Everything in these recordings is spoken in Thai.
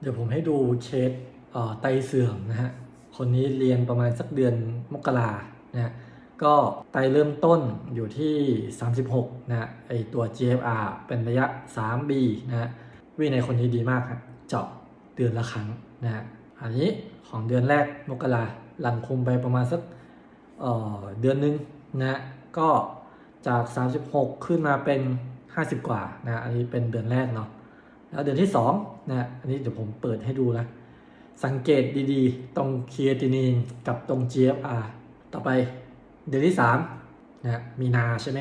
เดี๋ยวผมให้ดูเคสไตเสื่อมนะฮะ คนนี้เรียนประมาณสักเดือนมกรานะฮะก็ไตเริ่มต้นอยู่ที่ 36 นะฮะไอตัว GFR เป็นระยะ 3B นะฮะวินัยคนนี้ดีมากครับเจาะเดือนละครั้งนะฮะอันนี้ของเดือนแรกมกราหลังคุมไปประมาณสักเเดือนหนึงนะฮะก็จาก 36 ขึ้นมาเป็น 50 กว่านะฮะอันนี้เป็นเดือนแรกเนาะ แล้วเดือนที่2นะฮะอันนี้เดี๋ยวผมเปิดให้ดูนะ สังเกตดีๆ ตรงเค r ตินีนกับตรง GFR ต่อไปเดือนที่3นะฮะมีนาใช่ไหม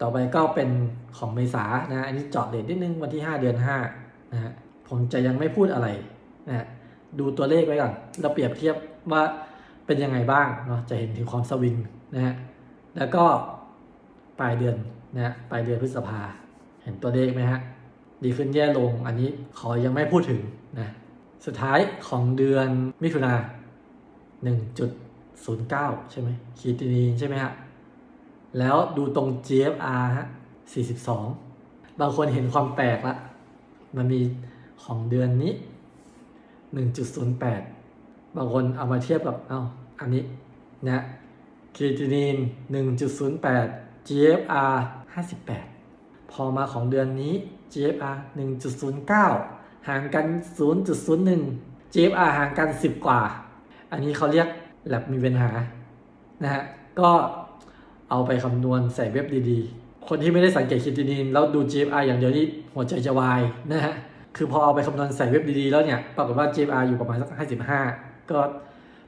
ต่อไปก็เป็นของเมษานะอันนี้จาะเดทนิดนึงวันที่ 5 เดือน5นะฮะผมจะยังไม่พูดอะไรนะฮะดูตัวเลขไว้ก่อนเราเปรียบเทียบว่าเป็นยังไงบ้างเนาะจะเห็นถึงความสวิงนะฮะแล้วก็ปลายเดือนนะฮะปลายเดือนพฤษภาเห็นตัวเลขไหมฮะ ดีขึ้นแย่ลง อันนี้ขอยังไม่พูดถึงนะ สุดท้ายของเดือนมิถุนา1.09 ใช่ไหมคีตินีนใช่ไหมฮะ แล้วดูตรง GFR ฮะ 42 บางคนเห็นความแปลกละ มันมีของเดือนนี้ 1.08 บางคนเอามาเทียบกับ เอ้า อันนี้นะคีตินีน 1.08 GFR 58 พอมาของเดือนนี้ GFR 1.09 ห่างกัน 0.01 GFR ห่างกัน 10 กว่า อันนี้เขาเรียกแลบมีปัญหานะฮะก็เอาไปคำนวณใส่เว็บดีๆ คนที่ไม่ได้สังเกตคิตินีนแล้วดู GFR อย่างเดียวนี่หัวใจจะวายนะฮะคือพอเอาไปคำนวณใส่เว็บดีๆแล้วเนี่ยปรากฏว่า GFR อยู่ประมาณสัก 55 ก็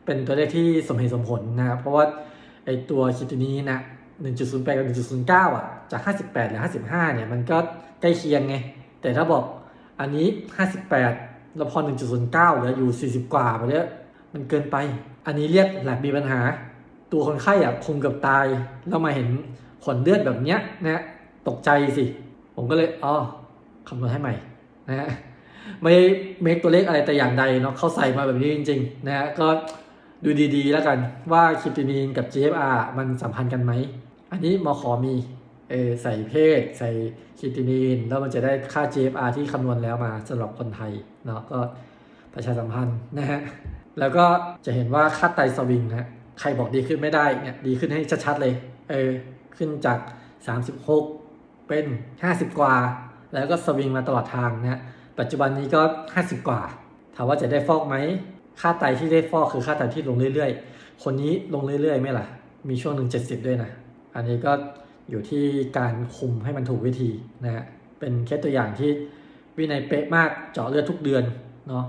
เป็นตัวเลขที่สมเหตุสมผลนะครับเพราะว่าไอตัวคิตินีนนะ 1.08 กับ 1.09 อะ จาก 58 หรือ 55 เนี่ย มันก็ใกล้เคียงไง แต่ถ้าบอกอันนี้ 58 แล้วพอ 1.09 เหลืออยู่ 40 กว่าไปเนี่ยมันเกินไป อันนี้เรียกแลบมีปัญหา ตัวคนไข้อะคงเกือบตาย แล้วมาเห็นผลเลือดแบบเนี้ยนะตกใจสิ ผมก็เลยอ๋อคำนวณให้ใหม่นะฮะไม่เมคตัวเลขอะไรแต่อย่างใดเนาะเขาใส่มาแบบนี้จริงๆนะฮะก็ดูดีๆ แล้วกันว่าคิปตินีนกับ GFR มันสัมพันธ์กันไหม อันนี้มอขอมีเอใส่เพศ ใส่คิตินีน แล้วมันจะได้ค่า GFR ที่คำนวณแล้วมาสำหรับคนไทยเนาะก็ประชาสัมพันธ์นะฮะแล้วก็จะเห็นว่าค่าไตสวิงนะใครบอกดีขึ้นไม่ได้เนี่ยดีขึ้นให้ชัดๆเลยเออขึ้นจาก 36 เป็น 50 กว่า แล้วก็สวิงมาตลอดทางนะฮะปัจจุบันนี้ก็ 50 กว่า ถามว่าจะได้ฟอกไหมค่าไตที่ได้ฟอกคือค่าไตที่ลงเรื่อยๆ คนนี้ลงเรื่อยๆไหมล่ะ มีช่วงหนึ่ง70 ด้วยนะ อันนี้ก็อยู่ที่การคุมให้มันถูกวิธีนะฮะเป็นแค่ตัวอย่างที่วินัยเป๊ะมากเจาะเลือดทุกเดือนเนาะ